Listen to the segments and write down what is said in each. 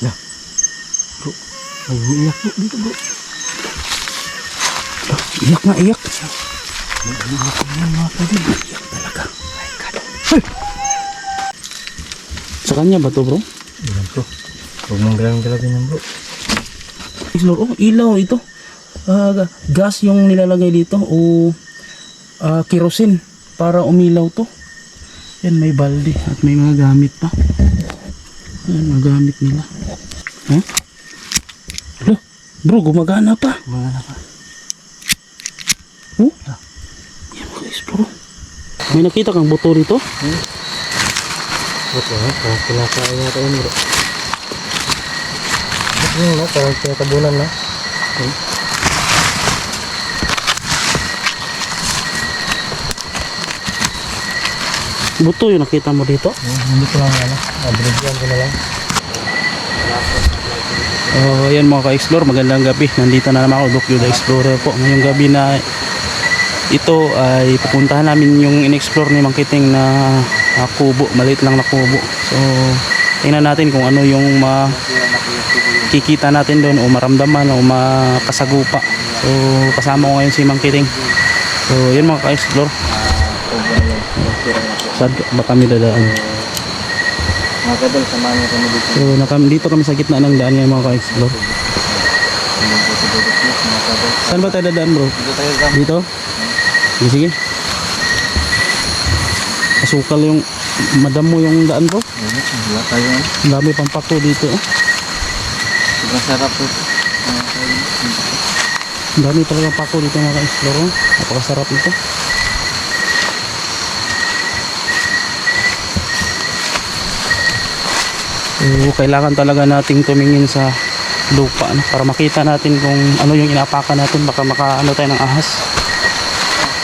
Bro, ay umiiyak bro dito bro. Ah, iyak na iyak. Ay, umiiyak na yan mga kaibigan. Iyak talaga. My God. Ay! Sa kanya ba to bro? Ayan bro. Huwag mong galang-galagin yan bro. Explore. Oh, ilaw ito. Ah, ga- gas yung nilalagay dito o ah, kerosene para umilaw to. Yan, may balde at may mga gamit pa. Yan, mga gamit nila. Huh? Alo, bro, gumagana pa. Mga na pa. Oh? Yan mga explore. May nakita kang buto rito? Bro, ano? Parang kinakain yata yun bro. Ba't yun no? Parang tinatabunan na. Hmm. Buto yung nakita mo dito? Hmm, Hindi ko lang ano. Abridyan ko na lang. Oh, ayan mga ka-explore, magandang gabi. Nandito na naman ako, Doc the Explorer po. Ngayong gabi na ito ay pupuntahan namin yung in-explore ni Mangkiting na ah, kubo, maliit lang na kubo. So, tingnan natin kung ano yung makikita natin doon o maramdaman o makasagupa. So, kasama ko ngayon si Mangkiting. So, yun mga ka-explore. Saan ba kami dadaan? Mga kadal, samahan niyo kami dito. So, nakam dito kami sa gitna ng daan ngayon mga ka-explore. Saan ba tayo dadaan bro? Dito tayo. Dito? Sige, sige. Asukal yung madam mo yung daan bro. Wala tayo ano. Ang dami pang pako dito. Oh. Sobrang sarap po. Kaibigan. Ang dami talaga pako dito mga ka-explore. Oh. Napakasarap ito. So, kailangan talaga nating tumingin sa lupa no? para makita natin kung ano yung inapakan natin baka makaano tayo ng ahas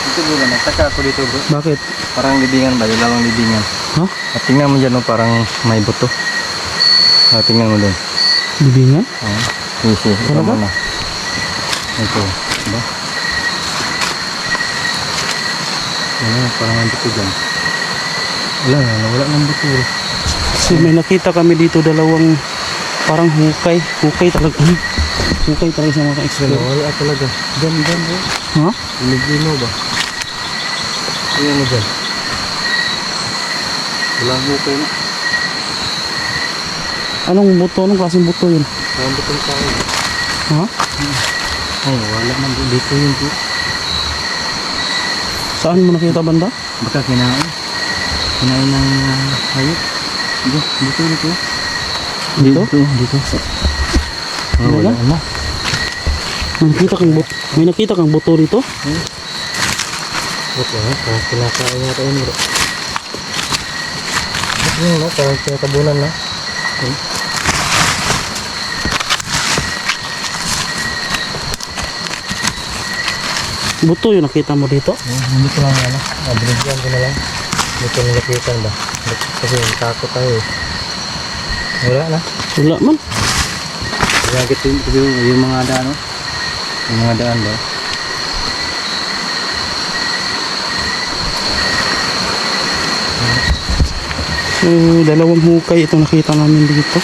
Dito bro, nagtaka ako dito bro. bakit? Parang libingan ba? Yung lamang libingan. ha? At tingnan mo dyan, no, parang may buto. Ah, tingnan mo doon. bibingan? Oh, easy. Ito mo na. Ito. Diba? Ano, parang may buto dyan. Wala na, wala ng buto bro. So may nakita kami dito dalawang parang hukay. Hukay talaga. Ano? Hukay talaga sa mga Wala, ka-explore. wala talaga. Dyan, dyan bro. Ha? Liglino ba? Tingnan mo dyan. Walang hukay na. Anong buto? Anong klaseng buto yun? Parang butong tao. Ha? Ay, wala man. Dito yun bro. Saan mo nakita banda? Baka kinain. Kinain ng uh, hayop. Dito, dito, dito. Dito? dito. Oh, Wala? wala na. May nakita kang buto. May nakita kang buto rito? Ito ha, parang kinakain yata yun bro. Ito yun no, parang tinatabunan na. Buto yung nakita mo dito? Hmm, hindi ko lang ano, abridyan ko na lang. Ko nilapitan ba? Kasi takot tayo eh. Wala na. Wala man. Ito yung, yung, yung mga daan? Yung mga daan ba? So, dalawang hukay itong nakita namin dito.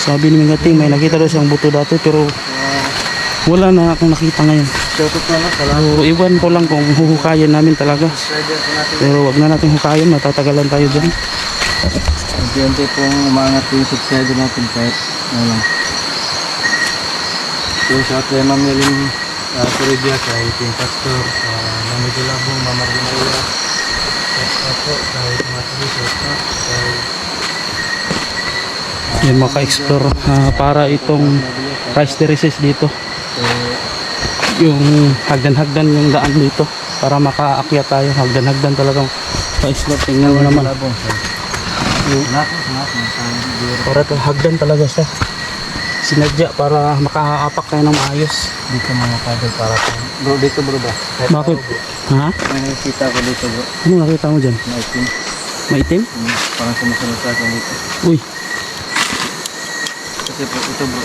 Sabi ni Mingating, may nakita daw siyang buto dati pero wala na akong nakita ngayon. Shoutout na lang, salamat. So, iwan ko lang kung huhukayin namin talaga. Pero wag na natin hukayin, matatagalan tayo dyan. Unti-unti pong umangat yung subscriber natin kahit ano lang. So, shout kay Ma'am Yelin uh, Toribia, kay Team Pastor, sa Mami Gulabong, Mama Rinaya, shout out po kay Tumatali, shout out kay Yan mga ka-explore ah, para itong rice terraces dito. Yung hagdan-hagdan yung daan dito para makaakyat tayo. Hagdan-hagdan talagang ka-explore. Tingnan mo naman. Para to hagdan talaga siya. Sinadya para makaapak tayo ng maayos. Dito mga paddle para po. Bro, dito bro ba? Kahit Bakit? bro. Ha? May nakikita ko dito bro. Ano nakita mo dyan? Na itim. Maitim? Hmm, Parang sumusunod sa akin dito. Uy, Kasi po, ito bro.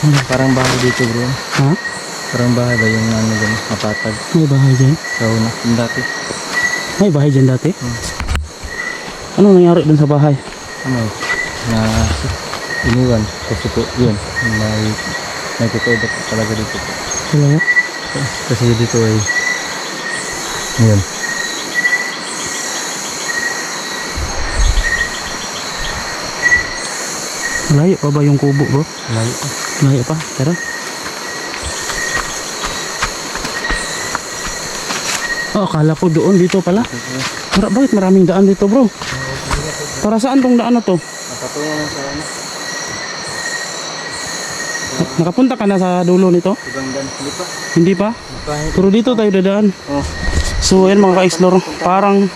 Ano? Parang bahay dito bro. ha? Parang bahay ba yung ano dyan, mapatag. May bahay dyan? Sa una, yung dati. May bahay dyan dati? Hmm. Ano nangyari dun sa bahay? Ano, na iniwan kasi po yun may may dapat talaga dito nga. kasi dito ay yun Malayo pa ba yung kubo bro? malayo pa Malayo pa. Tara. Oh, akala ko doon dito pala. Mara, bakit maraming daan dito bro? Para saan tong daan na to? nakatungo lang sa ano Nakapunta ka na sa dulo nito? hindi pa Hindi pa? Pero dito tayo dadaan. oh So ayan mga ka-explore, parang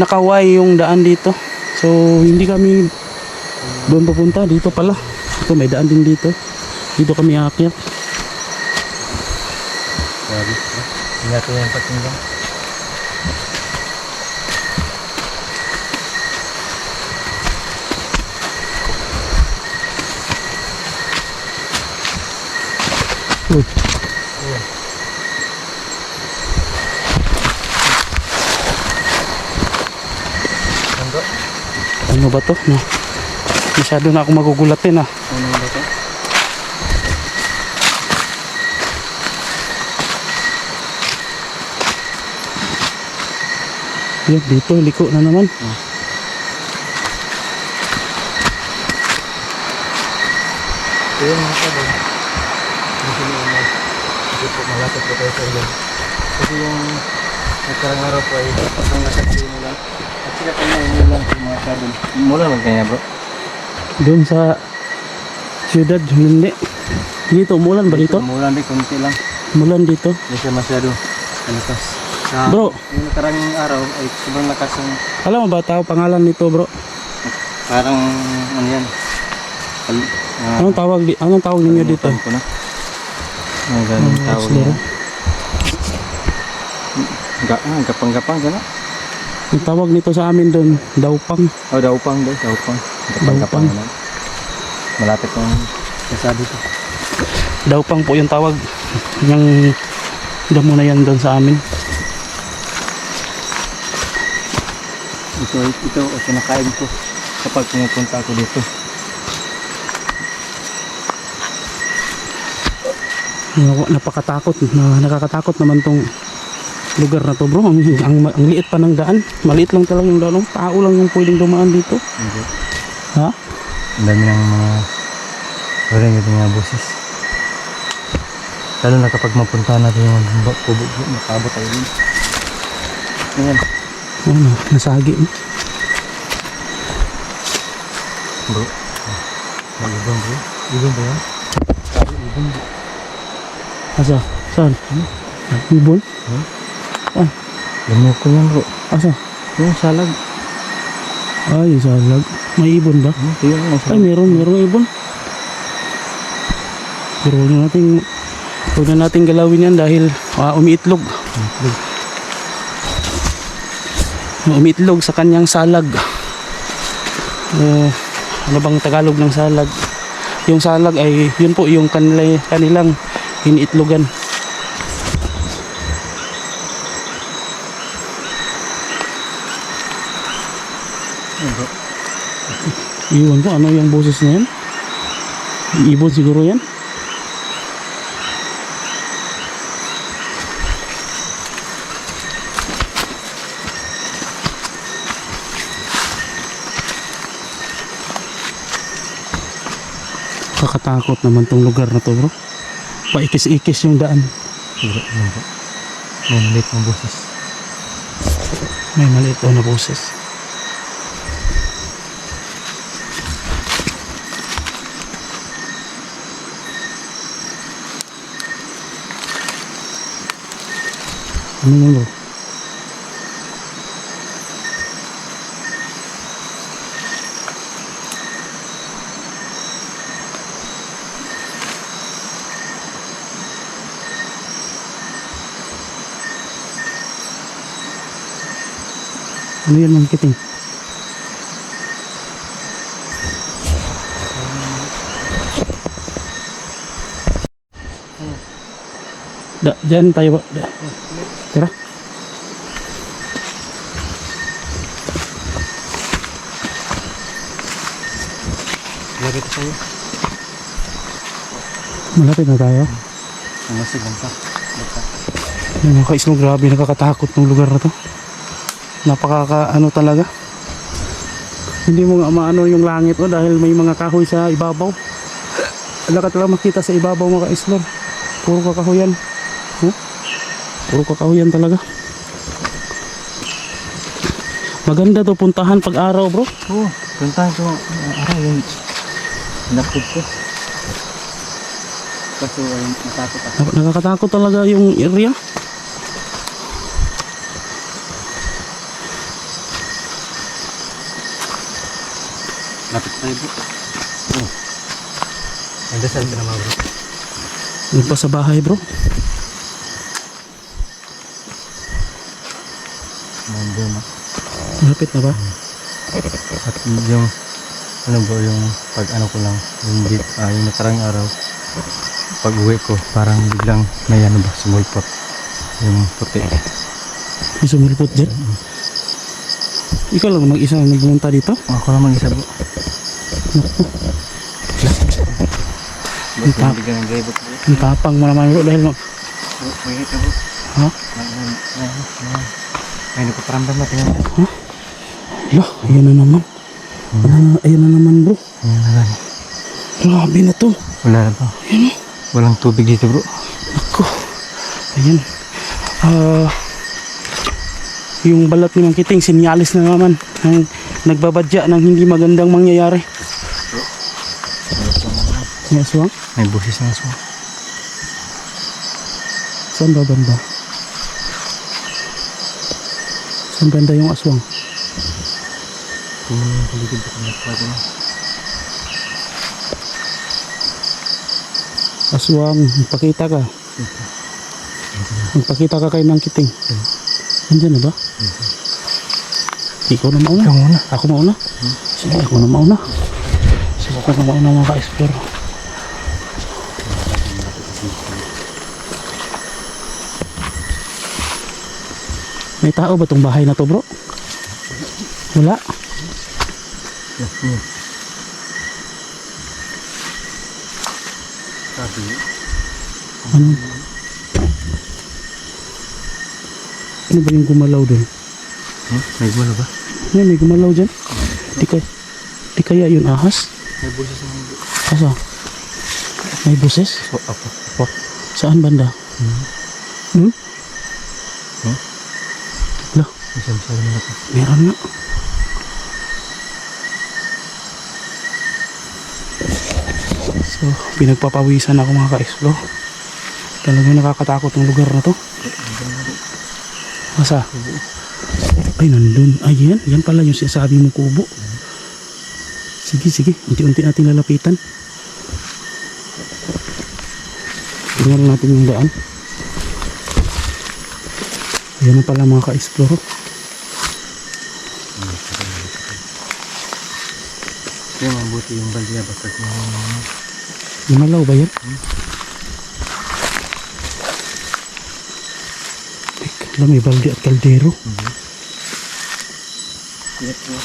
nakaway yung daan dito. So hindi kami doon papunta, dito pala. Ito may daan din dito. Dito kami aakyat. grabe ingat ko yung patinggan Uy, Ano? ba to? No. Masyado na ako magugulatin ah. Ano ba ito? Yan, dito, liko na naman. Ito yung mga po ilan. Kasi yung nagkarang araw po ay isang nasaksi mo lang. At sila po na lang yung mga. Mula lang bro. Doon sa siyudad, hindi. Dito, umulan ba dito? Mula din konti lang. Umulan dito. Hindi siya masyado malakas. Sa Bro. yung nakarang araw ay sobrang lakas ang Alam mo ba tao pangalan nito bro? parang ano yan. Al, ah, Anong tawag, di, anong tawag ninyo dito? kalimutan ko na. Ang ganun tawag slero. niya. Ga, ah, gapang-gapang gano'n. Ang tawag nito sa amin doon, daupang. Oh, daupang daw, daupang. Gapang-gapang. Malapit ng kasabi ko. Daupang po yung tawag. Yung damo na yan doon sa amin. Ito, ito, ay kinakain ko kapag pumupunta ako dito. Napakatakot, na, nakakatakot naman tong lugar na to bro. Ang, ang, ang liit pa ng daan. Maliit lang talaga yung daan. Tao lang yung pwedeng dumaan dito. Hindi. Ha? Ang dami ng mga wala yung mga boses. Lalo na kapag mapunta natin yung kubo, makabot tayo din. Ayan, Ano, nasagi. bro. May ibon bro. Ibon ba yan? Ibon bro. Asa? Saan? Ibon? Lamok ko yan bro. Asa? Yung salag. Ay, salag. May ibon ba? Hmm, yun yung Ay, salag. meron, meron ibon. Pero huwag na nating, huwag na nating galawin yan dahil ah, umiitlog. Umiitlog sa kanyang salag. Eh, ano bang Tagalog ng salag? Yung salag ay, yun po, yung kanila, kanilang iniitlogan. Ayun, bro. Iwan ko, ano yung boses na yan? Ibon siguro yan? Kakatakot naman tong lugar na to bro. Paikis-ikis yung daan. Ayun, bro. May maliit na boses. May maliit na boses. Ano yun bro? Ano yan mang kiting? Tayo ba? Tara. Ko sa'yo. Malapit na tayo. Ang masigang pa. Yung mga ka-islog, grabe nakakatakot ng lugar na to. Napakaka ano talaga. Hindi mo nga maano yung langit o dahil may mga kahoy sa ibabaw. Wala ka talaga makita sa ibabaw mga ka-islog. Puro kakahuyan. Huh? Puro kakahuyan talaga. Maganda to puntahan pag araw bro. Oo. Puntahan ko. uh, Araw yung napod ko. Kaso ay natakot ako. Nak- Nakakatakot talaga yung area. Lapit tayo bro. Oh. Nagdasal ka naman bro. Doon pa sa bahay bro. Nandun na. Malapit na ba? At yung ano bro yung pag ano ko lang yung, di- ah, yung nakarang araw pag uwi ko parang biglang may ano ba sumulpot yung puti May sumulpot dyan. Ikaw lang mag-isa ang nagpunta dito. ako lang mag-isa bro Ang tap- bigyan ng driver bro Ang tapang mo naman bro dahil hit bro Ha? may napaparamdam na tingnan mo Lah, ayan na naman. Ah, ayan na naman bro. Ayan na lang. Grabe na to. wala na ba walang tubig dito bro Ako. Ayan. Ah, yung balat ni Mang Kiting, sinyalis na naman ng nagbabadya ng hindi magandang mangyayari. May aswang? may busis na so Saan ba banda? Saan banda yung aswang? Tingnan mo yung paligid ko na pwede na Aswang, magpakita ka. Magpakita ka kay Mang Kiting. Nandiyan na ba? Ikaw na mauna. ikaw muna Ako mauna? Sige, ako na mauna. Sige, ako na mauna mga ka-explore. May tao ba tong bahay na to bro? Wala. Hmm. Sabi, Ano? Ano ba yung gumalaw dun? hmm? may gulo ba? Yan, may gumalaw dyan. Di, kay, di kaya yun ahas? May busis na hindi. Asa? May buses? So, ako, ako. Saan banda? Hmm? Hmm? Lah, Isang sabi na ako. meron nga. So, pinagpapawisan ako mga ka-explore. Talagang nakakatakot ang lugar na to. Asa? Ay, nandun. Ay, yan. Yan pala yung sinasabi mo kubo. Sige, sige. Unti-unti natin lalapitan. Tingnan natin yung daan. Ayan na pala mga ka-explore. Kaya mabuti yung balya basta yung Gumalaw ba yan? Teka may balde at kaldero. Yes, bro.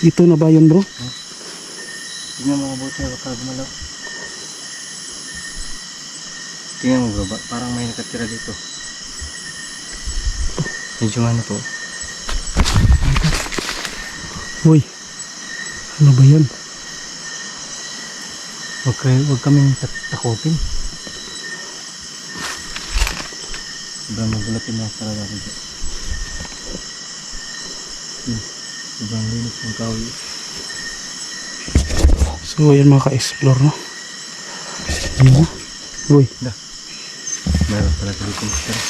Ito na ba yun bro? Tingnan mo mabuti pag gumalaw. Tingnan mo bro, parang may nakatira dito. Medyo ano to. Uy, ano ba yan? Huwag, kayo, huwag kaming takutin. Sobrang magulatin na talaga ako dyan. Hmm. Sobrang linis ng kahoy. So ayan mga ka-explore no? Na. Uy, Meron pala dito. Pero,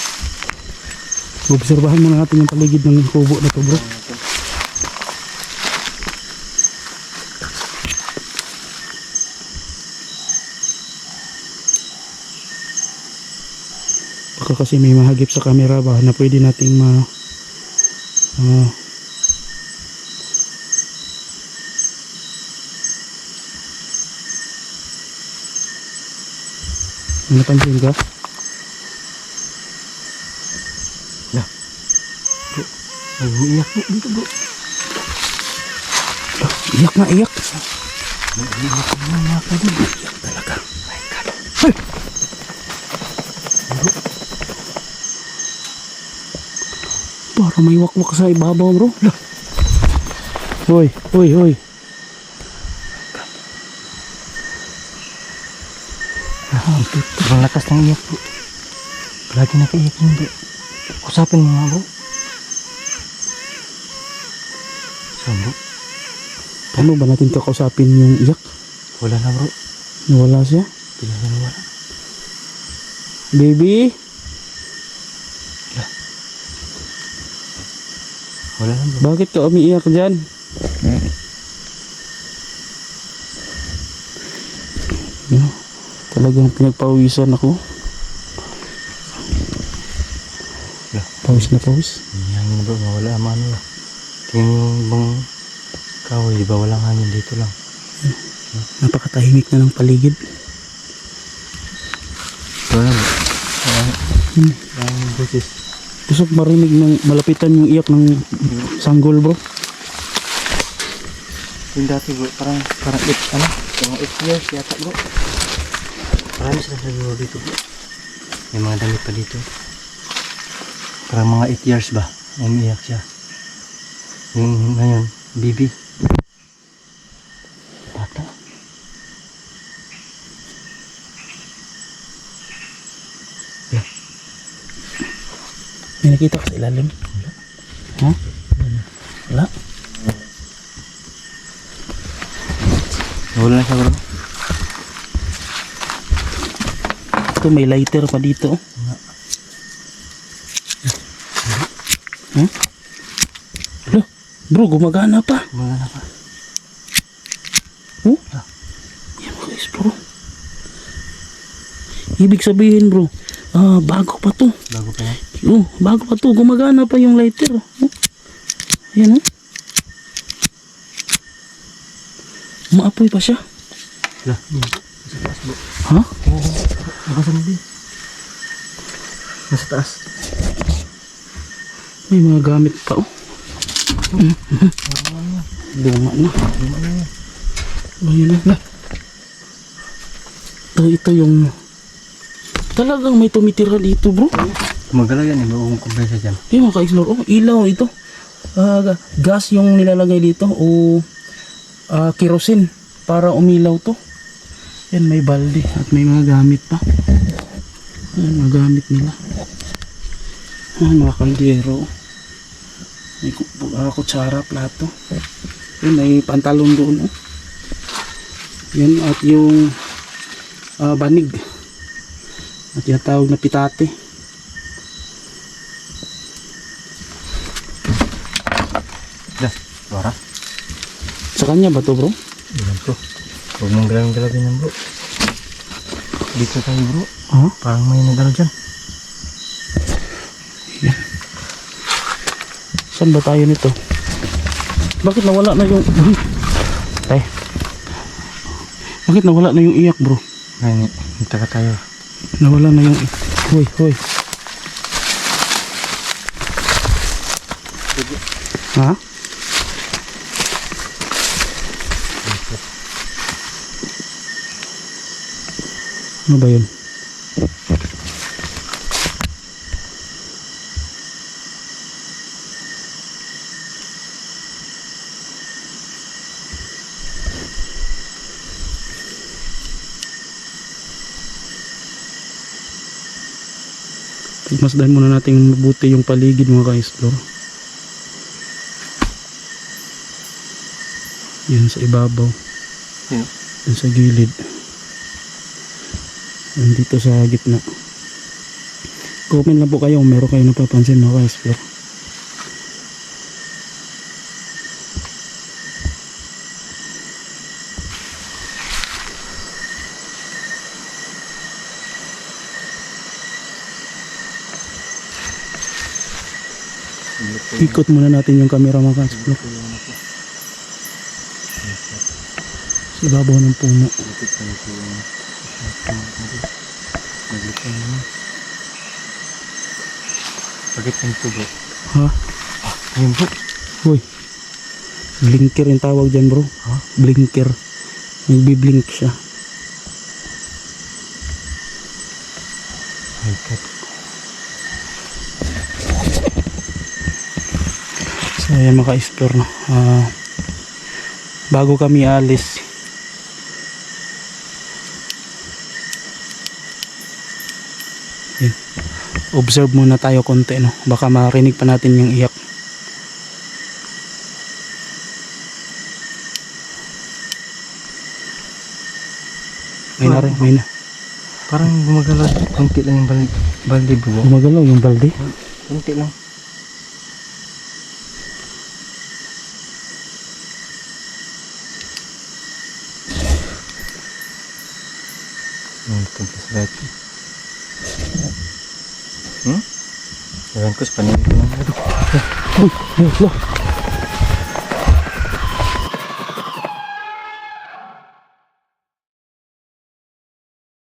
obserbahan muna natin yung paligid ng kubo na to bro. Baka kasi may mahagip sa camera ba na pwede nating ma ah, May napansin ka? Nag-iiyak po dito bro. Iyak na iyak. Po na iyak po dito. Iyak talaga. My God. Para may wakwak sa ibabaw bro. Lah. Hoy, hoy, hoy. Ah, Sobrang lakas ng iyak bro. Lagi nakaiyak yun bro. Kusapin mo nga bro. Saan bro? Paano ba natin kakausapin yung iyak? Wala na bro. Nawala siya? Bigla na nawala. Baby? Wala na bro. Bakit ka umiiyak dyan? Ano? Talagang pinagpawisan ako. Lah. Pawis na pawis. Hangin bro. Mawala ang ano lah. Tingin mo bang kahoy. Di ba walang hangin dito lang. Napakatahimik na ng paligid. Wala bro. Wala. Hmm. Wala ang boses. Gusto ko marinig ng malapitan yung iyak ng sanggol bro. Yung dati bro, parang, parang it, ano, mga 8 years yata bro. Marami sila nagagawa dito bro. May mga damit pa dito. Parang mga 8 years ba, umiiyak siya. Yung ngayon, bibi. May nakita ka sa ilalim? Ha? Wala. Nawala na siya bro. Ito may lighter pa dito. Ha? Alo, bro, gumagana pa. Wala na pa. Oh? Yan mga guys, bro. Ibig sabihin, bro, ah, bago pa to. Bago pa yan. Oh, bago pa to. Gumagana pa yung lighter. Oh. Ayan, oh. Umaapoy pa siya. Wala. Ha? Oo. Nabasa mo din. Nasa taas. May mga gamit pa, oh. Luma na. Oh, yun na. Ito, ito yung... Talagang may tumitira dito, bro. Gumagalaw yan eh. May kumpresa dyan. Yung mga ka-explore, oh, ilaw ito. Ga- gas yung nilalagay dito o ah, kerosene para umilaw to. Yan, may balde at may mga gamit pa. Yan, mga gamit nila. Ah, mga kaldero. May ah, kutsara, plato. Yan, may pantalon doon. Oh. Yan, at yung ah, banig. At yung tawag na pitate. Dah. Suara. Sa kanya ba to bro? Ilan bro. Huwag mong galawin yan bro. Dito tayo bro. Ha? Parang may nagano dyan. Saan ba tayo nito? Bakit nawala na yung... Tay. Bakit nawala na yung iyak bro? Ngayon, nagtaka tayo. Nawala na yung... Hoy, hoy. Ha? Ano ba yun? Masdan muna natin mabuti yung paligid mga ka-explore. Yan sa ibabaw. Yun. Yan sa gilid. Yan dito sa gitna. Comment lang po kayo kung meron kayo napapansin mga ka-explore. Ikot muna natin yung camera mga ka-explore. Sa ibabaw ng puno. Bakit ganito bro? Ha? Ayun po. Uy. Blinker yung tawag dyan bro. Ha? Blinker. Nagbiblink siya. My God. So ayan mga ka-explore no. Ah, bago kami alis. Yun. Observe muna tayo konti no. Baka marinig pa natin yung iyak. May na rin, may na. Parang gumagalaw. Kunti lang yung bro. Gumagalaw yung balde. Kunti lang. Hmm, tumpos lagi. Hmm? Ewan ko sa paningin ko lang. Uy, ayun, lo.